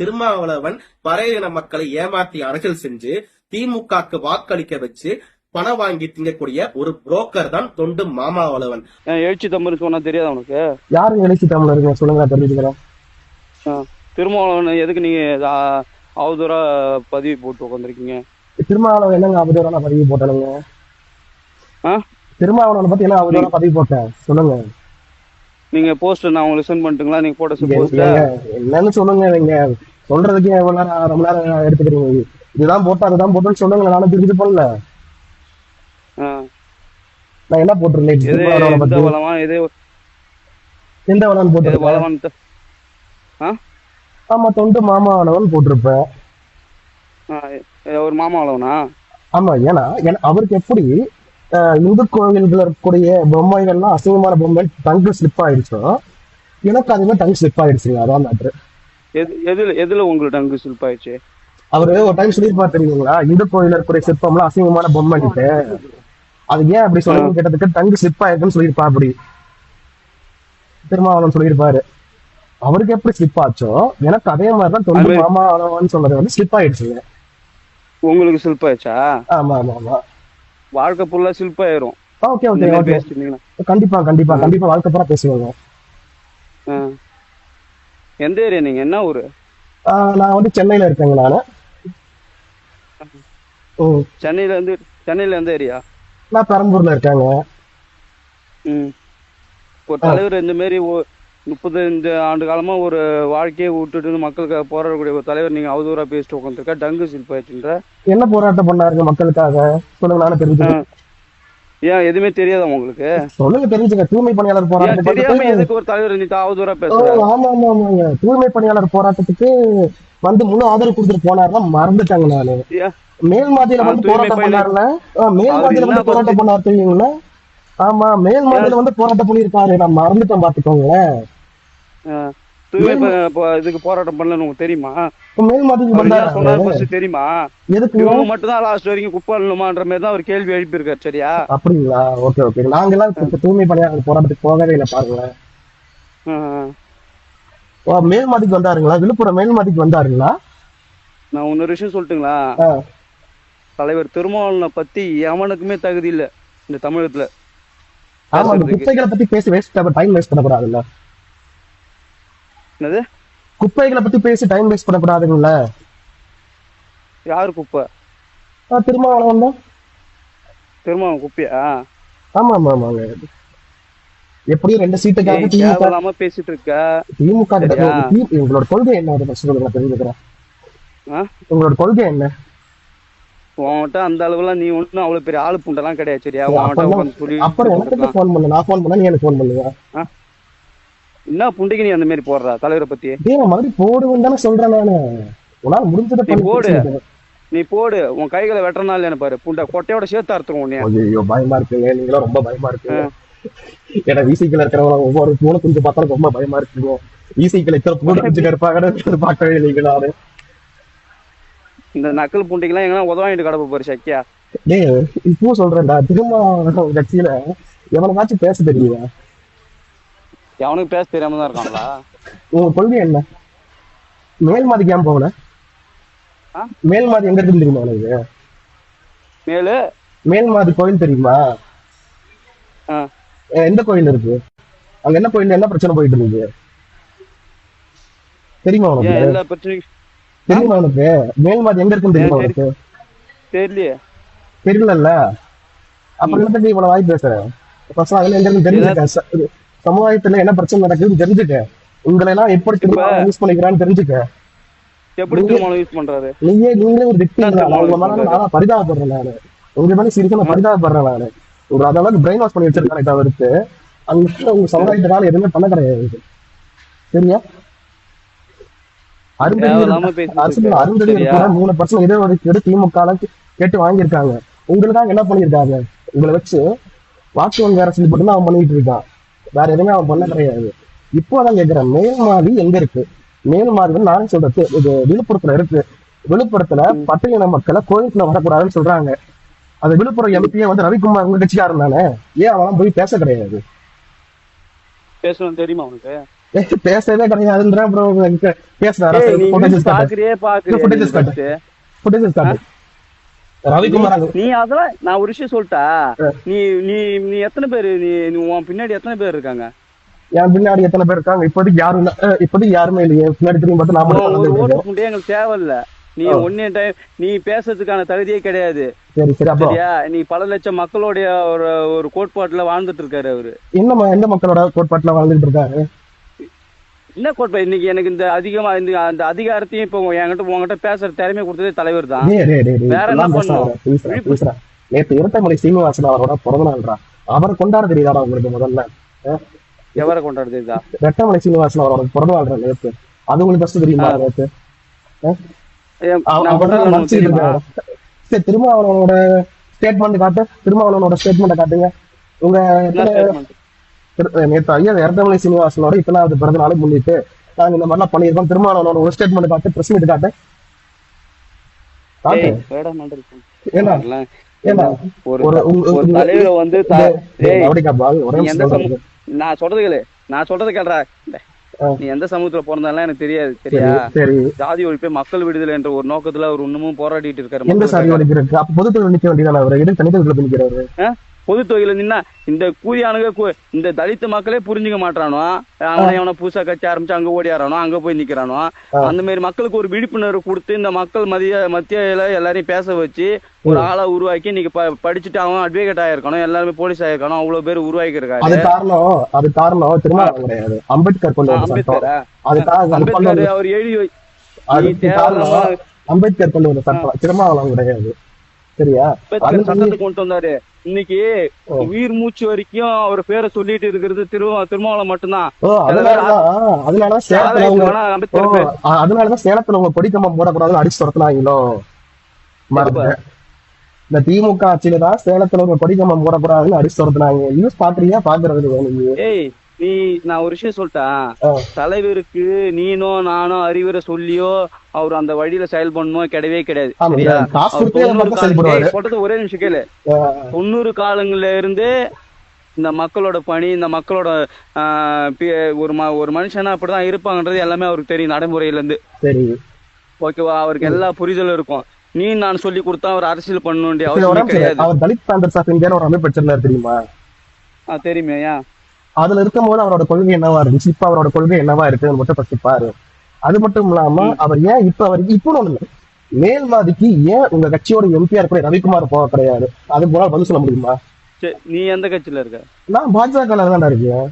திருமாவளவன் பறையின மக்களை ஏமாத்தி அரசியல் செஞ்சு திமுகக்கு வாக்களிக்க வச்சு பணம் வாங்கி திங்கக்கூடிய ஒரு புரோக்கர் தான் தொண்டு மாமாவளவன். எழுச்சி தம்புன்னு சொன்னா தெரியாதா உனக்கு? யாரு எழுச்சி தமிழருங்க சொல்லுங்க நான் தெரிஞ்சுக்கிறேன். திருமாவளவன் எதுக்கு நீங்க அவதூறா பதிவு போட்டு உட்காந்துருக்கீங்க திருமாவளவன் என்னங்க அவதூறா நான் பதிவு போட்டேனுங்க? ஆ? திருமாவளவனை பத்தி என்ன அவதூறா பதிவு போட்டேன்? சொல்லுங்க. நீங்க போஸ்ட் நான் உங்களுக்கு சென்ட் பண்ணிட்டுங்களா? நீங்க போட்ட போஸ்ட் என்னன்னு சொல்லுங்க நீங்க சொல்றதுக்கு எவ்வளவு நேரம் ரொம்ப நேரம் எடுத்துக்கிறீங்க. இதுதான் போட்டா அதுதான் போட்டோன்னு சொல்லுங்க நானும் திருப்பி பண்ணல நான் என்ன போட்டிருந்தேன் திருமாவளவனை எந்த வளமா போட்டிருப்பேன் வளவான் ஆமா தொண்டு மாமாவளவன் போட்டிருப்பேன். ஒரு மாமா வளவனா ஆமா ஏன்னா அவருக்கு எப்படி இந்து கோவில்கள் இருக்கக்கூடிய பொம்மைகள்லாம் அசிங்கமான பொம்மை டங்கு ஸ்லிப் ஆயிடுச்சோ? எனக்கு அதுவே டங்கு ஸ்லிப் ஆயிடுச்சுங்க அதான் மேட்ரு எது எதுல எதுல உங்களுக்கு அங்கு சில்பாயிடுச்சு அவரு ஒரு டைம் சொல்லியிருப்பாரு தெரியுங்களா? இந்து கோயில இருக்கக்கூடிய சிற்பம்லாம் அசிங்கமான பொம்மைன்ட்டு அது ஏன் அப்படி சொல்லணும்னு கேட்டதுக்கு டங்கு ஸ்லிப் ஆயிருக்குன்னு சொல்லியிருப்பா அப்படி. திருமாவளவன் சொல்லியிருப்பாரு. அவருக்கு எப்படி ஸ்லிப் ஆச்சோ? எனக்கு அதே மாதிரிதான் தொண்டு மாமாவளவன் சொன்னது வந்து ஸ்லிப் ஆயிடுச்சுங்க. உங்களுக்கு சில்பாயிடுச்சா ஆமா ஆமா ஆமா. வாழ்க்கை ஃபுல்லா ஓகே இந்த ஓகே ஓகே இருந்தீங்கன்னா கண்டிப்பா கண்டிப்பா கண்டிப்பா வாழ்க்கை பூரா பேசுவாங்க. எந்த ஏரியா நீங்க? என்ன ஊரு? நான் வந்து சென்னையில இருக்கேங்க நானு. சென்னையில இருந்து சென்னையில எந்த ஏரியா? நான் பெரம்பூர்ல இருக்காங்க. ம். ஒரு தலைவர் இந்த மாதிரி முப்பத்தஞ்சு ஆண்டு காலமா ஒரு வாழ்க்கையை விட்டுட்டு மக்களுக்காக போராடக்கூடிய ஒரு தலைவர் நீங்க அவதூறா பேசிட்டு உட்காந்துருக்கா டங்கு சில்பாயிடுச்சுன்ற என்ன போராட்டம் பண்ணாருங்க மக்களுக்காக? சொல்லுங்க நானும் தெரிஞ்சுக்கிறேன். ஏன் எதுவுமே தெரியாதா உங்களுக்கு? சொல்லுங்க தெரிஞ்சுக்க தூய்மை பணியாளர் போராட்டத்துக்கு தெரியாம எதுக்கு ஒரு தலைவர் நீ அவதூறா ஓ, பேசுற ஆமா ஆமா ஆமாங்க தூய்மை பணியாளர் போராட்டத்துக்கு வந்து முழு ஆதரவு கொடுத்துட்டு போனாருன்னா மறந்துட்டாங்க நானு? மேல் மாதிரியில வந்து போராட்டம். பண்ணாருல மேல் மாதிரியில வந்து போராட்டம் பண்ணாரு தெரியுங்களா? ஆமா மேல் மாதிரியில வந்து போராட்டம் பண்ணியிருக்காரு. நான் மறந்துட்டேன் பாத்துக்கோங்களேன். தூய்மை இதுக்கு போராட்டம் பண்ணலன்னு உங்களுக்கு தெரியுமா? சொன்னாரு தெரியுமா? எதுக்கு? இவங்க மட்டும் தான் லாஸ்ட் வரைக்கும் குப்பை அள்ளணுமான்ற மாதிரி தான் அவர் கேள்வி எழுப்பியிருக்காரு சரியா? அப்படிங்களா? ஓகே தூய்மை பணியாளர் போராட்டத்துக்கு போகவே இல்லை பாருங்களேன். மேல்மதிக்கு வந்தாருங்களா? விழுப்புரம் மேல்மதிக்கு வந்தாருங்களா? நான் இன்னொரு விஷயம் சொல்லட்டுங்களா. தலைவர் திருமாவளவனை பத்தி எவனுக்குமே தகுதி இல்ல இந்த தமிழகத்துல. குப்பைகளை பத்தி பேசி வேஸ்ட் டைம் வேஸ்ட் பண்ணக்கூடாதுல்ல. என்னது? குப்பைகளை பத்தி பேசி டைம் வேஸ்ட் பண்ணக்கூடாதுங்கள. யாரு குப்பை? திருமாவளவன் தான். திருமாவளவன் குப்பையா? ஆமா ஆமா ஆமாங்க எப்படியும் ரெண்டு சீட்டுக்காக திமுக பேசிட்டு இருக்க திமுக உங்களோட கொள்கை என்ன அதை சொல்லுங்க தெரிஞ்சுக்கிறேன். ஆ? உங்களோட கொள்கை என்ன? உன்கிட்ட அந்த அளவுலாம் நீ ஒண்ணும் அவ்வளவு பெரிய ஆளு புண்டெல்லாம் கிடையாது சரியா? உன்கிட்ட அப்பெல்லாம் உட்காந்து சொல்லி அப்புறம் எனக்கு போன் பண்ணு நான் போன் பண்ணா நீ எனக்கு போன் பண்ணுங்க என்ன புண்டைக்கு நீ அந்த மாதிரி போடுற தலைவரை பத்தி? மறுபடியும் போடுவேன் தானே சொல்றேன் நானு. உன்னால முடிஞ்சதை நீ போடு. நீ போடு. உன் கைகளை வெட்டனால என்ன பாரு. புண்டை கொட்டையோட சேர்த்து அறுத்துரும் ஐயோ பயமா இருக்குங்க. நீங்களும் ரொம்ப பயமா இருக்குங்க. ஏன்னா விசிக்கல இருக்கிறவங்க ஒவ்வொரு மூணு குஞ்சு பார்த்தாலும் ரொம்ப பயமா இருக்குங்க. விசிக்கல இத்தனை பூனை குஞ்சு இருப்பாங்கன்னு பார்க்கவே இல்லைங்க நானு. இந்த நக்கல் புண்டைக்கெல்லாம் எங்கன்னா உதவாங்கிட்டு கிடப்ப பாரு சக்கியா. டேய் இப்போ சொல்றேன்டா. திரும்ப கட்சியில எவனுக்காச்சும் பேச தெரியுதா? எவனுக்கு பேச தெரியாம தான் இருக்காங்களா உங்க கொள்கை என்ன? மேல்மாதிக்கு ஏன் போகல? ஆ? மேல்மாதி எங்க இருக்குன்னு தெரியுமா உனக்கு? மேலு? மேல்மாதி கோயில் தெரியுமா? எந்த கோயில் இருக்கு? அங்க என்ன கோயில் என்ன பிரச்சனை போயிட்டு இருக்கு தெரியுமா உனக்கு? தெரியுமா உனக்கு? மேல்மாதி எங்க இருக்குன்னு தெரியுமா உனக்கு? தெரியலையே. தெரியலல்ல? அப்புறம் என்னத்துக்கு இவ்வளவு வாய் பேசுற? ஃபர்ஸ்ட் அதுல எங்க ச- இது சமுதாயத்துல என்ன பிரச்சனை நடக்குதுன்னு தெரிஞ்சுக்க. உங்களை எல்லாம் எப்படி திரும்ப யூஸ் பண்ணிக்கிறான்னு தெரிஞ்சுக்க. எப்படி திருமணம் யூஸ் பண்றாரு? நீயே நீங்களே ஒரு விக்டிம் என்ன தான் உங்க மேல சொல்றது? நானா பரிதாபப்படுறேன் நானு. உங்க மேல சீரியஸா நான் பரிதாபப்படுறேன் நானு. ஒரு அதெல்லாம் பிரெயின் வாஷ் பண்ணி வச்சிருக்கானே தவிர்த்து அங்க உங்க சமுதாயத்தினால எதுவுமே பண்ண கிடையாது. சரியா? தேவையில்லாம அருந்ததி பேசிட்டு அரசு இருக்க. அருந்ததி சரியா? கூட மூணு பர்சன்ட் இடஒதுக்கீடு திமுக கேட்டு வாங்கியிருக்காங்க. உங்களுக்காக என்ன பண்ணியிருக்காங்க? உங்களை வச்சு வாக்கு வங்கி மட்டும் அவன் பண்ணிட்டு இருக்கான். வேற எதுவுமே அவன் பண்ண கிடையாது. இப்போ அதான் கேட்கிறேன் மேல்மாதி எங்க இருக்கு? மேல்மாதி வந்து நானே சொல்றது இது விழுப்புரத்துல இருக்கு. விழுப்புரத்துல பட்டியலின மக்களை கோயிலுக்குள்ள வரக்கூடாதுன்னு சொல்றாங்க. அது விழுப்புரம் எம்பியே வந்து ரவிக்குமார் உங்க கட்சிக்காரன் தானே? ஏன் அவன் போய் பேச கிடையாது? பேசணும் தெரியுமா உனக்கு? ஏய், பேசவே கிடையாதுன்ற அப்புறம் பேசுறாரா? ரவிக்குமார் நீ அதெல்லாம் நான் ஒரு விஷயம் சொல்லிட்டா நீ நீ நீ எத்தனை பேரு? நீ உன் பின்னாடி எத்தனை பேர் இருக்காங்க? என் பின்னாடி எத்தனை பேர் இருக்காங்க? இப்போதைக்கு யாரும் இல்ல இப்போதைக்கு யாருமே இல்லையே பின்னாடி திரும்பி பார்த்து நாம ஒரு எங்களுக்கு தேவையில்ல. நீ ஒன்னே டைம் நீ பேசுறதுக்கான தகுதியே கிடையாது. சரி சரி அப்போ சரியா? நீ பல லட்சம் மக்களுடைய ஒரு ஒரு கோட்பாட்டுல வாழ்ந்துட்டு இருக்காரு அவரு. என்ன எந்த மக்களோட கோட்பாட்டுல வாழ்ந்துட்டு இருக்காரு? என்ன கோட்பாடு இன்னைக்கு எனக்கு இந்த அதிகமா இந்த அந்த அதிகாரத்தையும் இப்போ என்கிட்ட உங்ககிட்ட பேசுற திறமை கொடுத்ததே தலைவர் தான். வேற என்ன. நேத்து இரட்டைமலை சீனிவாசன் அவரோட பிறந்த நாள்ரா அவர் கொண்டாட தெரியுதாடா உங்களுக்கு முதல்ல? எவரை கொண்டாடுறதா ரெட்டமலை சீனிவாசன் அவரோட பிறந்த நாள்ரா நேத்து. அது உங்களுக்கு ஃபர்ஸ்ட் தெரியுமா நேத்து. சரி திரும்ப அவனோட ஸ்டேட்மெண்ட் காட்டு திரும்ப அவனோட ஸ்டேட்மெண்ட் காட்டுங்க. உங்க நேத்து ஐயா இரட்டமலை சீனிவாசனோட இத்தனாவது பிறந்த நாளை முன்னிட்டு நாங்க இந்த மாதிரிலாம் பண்ணியிருக்கோம். திரும்ப அவனோட ஒரு ஸ்டேட்மெண்ட் காட்டு பிரஸ் மீட் காட்டு. நான் சொல்றது கேளு. நான் சொல்றது கேளுடா. ஆ. நீ எந்த சமூகத்துல பிறந்தாலும் எனக்கு தெரியாது சரி சரியா? சரி ஜாதி ஒழிப்பே மக்கள் விடுதலை என்ற ஒரு நோக்கத்துல அவர் இன்னமும் போராடிட்டு இருக்காரு எந்த சாரி மக்களுக்காக. வலிக்கு இருக்கு அப்ப பொதுத்துறை நிக்க வேண்டியதானே அவர்? எதுக்கு நிக்கிறாரு பொது தொகையில நின்னா இந்த கூலியானுங்க இந்த தலித் மக்களே புரிஞ்சுக்க மாட்டானோ அவனை அவனை புதுசா கட்சி ஆரம்பிச்சு அங்க ஓடியாரானோ? அங்க போய் நிக்கிறானோ? அந்த மாதிரி மக்களுக்கு ஒரு விழிப்புணர்வு கொடுத்து இந்த மக்கள் மத்திய மத்தியில எல்லாரையும் பேச வச்சு ஒரு ஆளை உருவாக்கி இன்னைக்கு படிச்சுட்டு அவன் அட்வொகேட் ஆயிருக்கணும் எல்லாருமே போலீஸ் ஆயிருக்கணும் அவ்வளவு பேர் உருவாக்கி இருக்காரு அது காரணம் அது காரணம் திருமாவளவன் கிடையாது. அம்பேத்கர் கொண்டு அம்பேத்கரா? அவர் எழுதி அம்பேத்கர் கொண்டு வந்த சட்டம். திருமாவளவன் கிடையாது. சரியா? சட்டத்தை கொண்டு வந்தாரு. இன்னைக்கு. உயிர் மூச்சு வரைக்கும் அவர் பேரை சொல்லிட்டு இருக்கிறது திரு திருமாவளம் மட்டும்தான். அதனாலதான் சேலத்துல அதனாலதான் சேலத்துல உங்க கொடிக்கம்பம் போடக்கூடாதுன்னு அடிச்சு துரத்துனாங்களோ? இந்த திமுக ஆட்சியில தான் சேலத்துல உங்க கொடிக்கம்பம் போடக்கூடாதுன்னு அடிச்சு துரத்துனாங்க. நியூஸ் பாக்குறீங்க பாக்குறது நீங்க ஏய் நீ நான் ஒரு விஷயம் சொல்லிட்டேன். தலைவருக்கு நீனோ நானோ அறிவுரை சொல்லியோ அவர் அந்த வழியில செயல்படணுமோ கிடையவே கிடையாது. சொல்றது ஒரே நிமிஷம் கேளு. தொண்ணூறு காலங்கள்ல இருந்து இந்த மக்களோட பணி இந்த மக்களோட ஆஹ், ஒரு ஒரு மனுஷனா அப்படிதான் இருப்பாங்கன்றது எல்லாமே அவருக்கு தெரியும் நடைமுறையில இருந்து ஓகேவா? அவருக்கு எல்லா புரிதலும் இருக்கும். நீ நான் சொல்லி கொடுத்தா அவர் அரசியல் பண்ண வேண்டிய சரி, ஒரு அவசியம். கிடையாது. அவர் தலித் பேந்தர்ஸ் ஆஃப் இந்தியான்னு ஒரு அமைப்பு வச்சிருந்தாரு தெரியுமா? ஆ, தெரியுமே அதுல இருக்கும்போது அவரோட கொள்கை என்னவா இருந்துச்சு? இப்ப அவரோட கொள்கை என்னவா இருக்குன்னு மட்டும் ஃபர்ஸ்ட் பாரு. அது மட்டும் இல்லாம அவர் ஏன் இப்ப அவருக்கு இப்ப ஒண்ணு மேல்வாதிக்கு ஏன் உங்க கட்சியோட எம்பிஆர் கூட ரவிக்குமார் போக கிடையாது? அது போல பதில் சொல்ல முடியுமா? நீ எந்த கட்சியில இருக்க? நான் பாஜக தான் இருக்கேன்.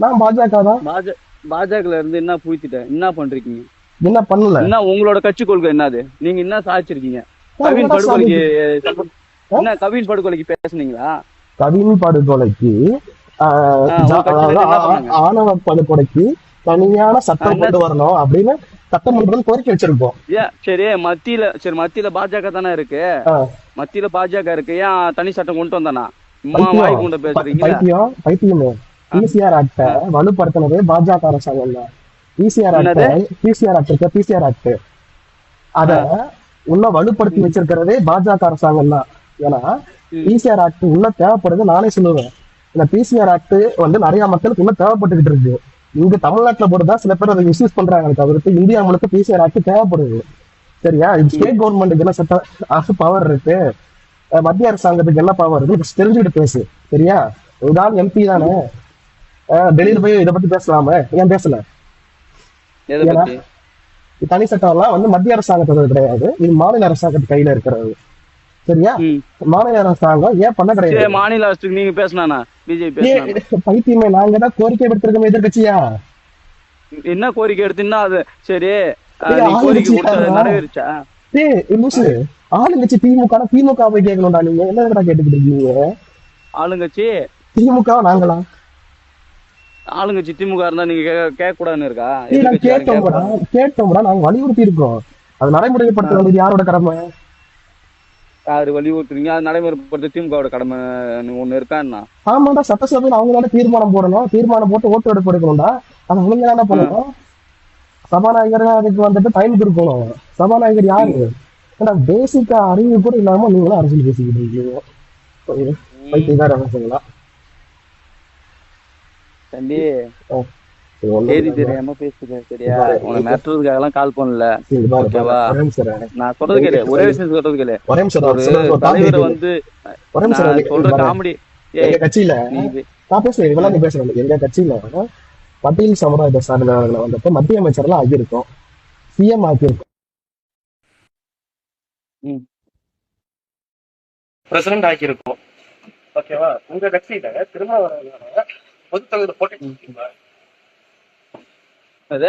நான் பாஜக தான். பாஜ பாஜகல இருந்து என்ன பூத்திட்ட என்ன பண்றீங்க? என்ன பண்ணல? என்ன உங்களோட கட்சி கொள்கை என்னது? நீங்க என்ன சாதிச்சிருக்கீங்க? கவின் படுகொலைக்கு என்ன கவின் படுகொலைக்கு பேசுனீங்களா? கவின் படுகொலைக்கு? ஆணவ படுகொலைக்கு தனியான சட்டம் கொண்டு வரணும் அப்படின்னு சட்டமன்றத்தில் கோரிக்கை வச்சிருக்கோம் ஏன் சரி மத்தியில சரி மத்தியில பாஜக தானே இருக்கு. மத்தியில பாஜக இருக்கு. ஏன் தனி சட்டம் கொண்டு வந்தானா? பைத்தியம். வாய் கொண்டு பேசுறீங்க. பைத்தியம் பிசிஆர் ஆக்ட வலுப்படுத்தினது பாஜக அரசாங்கம் தான். பிசிஆர் ஆக்ட பிசிஆர் ஆக்ட் இருக்க பிசிஆர் ஆக்ட் அத இன்னும் வலுப்படுத்தி வச்சிருக்கிறதே பாஜக அரசாங்கம் தான். ஏன்னா. பிசிஆர் ஆக்ட் இன்னும் தேவைப்படுது நானே சொல்லுவேன். இந்த பிசிஆர் ஆக்ட் வந்து நிறைய மக்களுக்கு இன்னும் தேவைப்பட்டுக்கிட்டு இருக்கு. இங்க தமிழ்நாட்டுல போட்டுதான் சில பேர் அதை மிஸ்யூஸ் பண்றாங்க தவிர்த்து இந்தியா முழுக்க பிசிஆர் ஆக்ட் தேவைப்படுது. சரியா? ஸ்டேட் கவர்மெண்ட்டுக்கு என்ன சட்ட பவர் இருக்கு. மத்திய அரசாங்கத்துக்கு என்ன பவர் இருக்கு. தெரிஞ்சுக்கிட்டு பேசு. சரியா? இதுதான் எம்பி தானே? டெல்லியில போய் இதை பத்தி பேசலாமே? ஏன் பேசல? தனி சட்டம் எல்லாம் வந்து மத்திய அரசாங்கத்தோட கிடையாது. இது மாநில அரசாங்கத்து கையில இருக்கிறது. சரியா. மாநில அரசாங்கம் ஏன் பண்ண கிடையாது? மாநில அரசுக்கு நீங்க பிஜேபி பேசினா ஏன் பைத்தியமே நாங்க தான் கோரிக்கை விடுத்திருக்கோம் எதிர்கட்சியா என்ன கோரிக்கை எடுத்தீங்கன்னா அது சரி? நிறைவேறிச்சா? ஆளுங்கட்சி திமுக திமுக போய் கேட்கணும்டா நீங்க. என்ன கேட்டுக்கிட்டு இருக்கீங்க? ஆளுங்கட்சி? திமுக நாங்களா? ஆளுங்கட்சி திமுக இருந்தா நீங்க கேட்க கூடாதுன்னு இருக்கா? கேட்டோம்டா. கேட்டோம்டா நாங்க வலியுறுத்தி இருக்கோம் அது நடைமுறைப்படுத்த வேண்டியது யாரோட கடமை? யாரு வலியுறுத்துறீங்க அது நடைமுறைப்படுத்த திமுகவோட கடமை ஒண்ணு இருக்கான்னா ஆமாடா சட்டசபையில் அவங்க தானே தீர்மானம் போடணும். தீர்மானம் போட்டு ஓட்டு எடுப்பு எடுக்கணும்டா. அது தானே பண்ணணும் சபாநாயகர் அதுக்கு வந்துட்டு டைம் கொடுக்கணும். சபாநாயகர் யாரு? ஏன்னா பேசிக்கா அறிவு கூட இல்லாம நீங்களும் அரசியல் பேசிக்கிட்டு இருக்கீங்க. பைத்தியக்கார அரசுங்களா தம்பி இல்ல. தெரியாம பேசுங்க சரியா? உனக்கு மிரட்டுறதுக்காக எல்லாம் கால் பண்ணல. ஓகேவா? நான் சொல்றது கேளு. ஒரே விஷயம் சொல்றது கேளு. ஒரே தலைவரை. வந்து. சொல்ற. காமெடி. எங்க கட்சியில? நீ நான் பேசுறேன் இதெல்லாம் நீ பேசுறேன். எங்க கட்சியில? பட்டியல் சமுதாயத்தை சார்ந்தவர்களை வந்தப்ப மத்திய அமைச்சர்லாம் ஆகியிருக்கும் சிஎம் ஆக்கியிருக்கும். பிரசிடண்ட் ஆக்கியிருக்கோம். ஓகேவா உங்க கட்சியில திருமாவளவன் பொது தொகுதியில் போட்டி அது